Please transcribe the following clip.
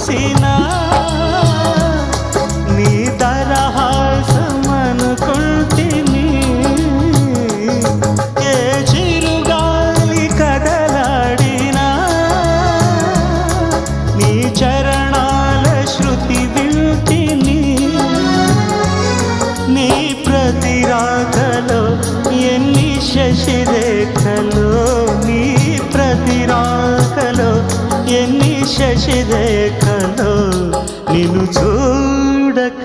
చూసినా నీ శశిరేఖలో నిన్ను చూడక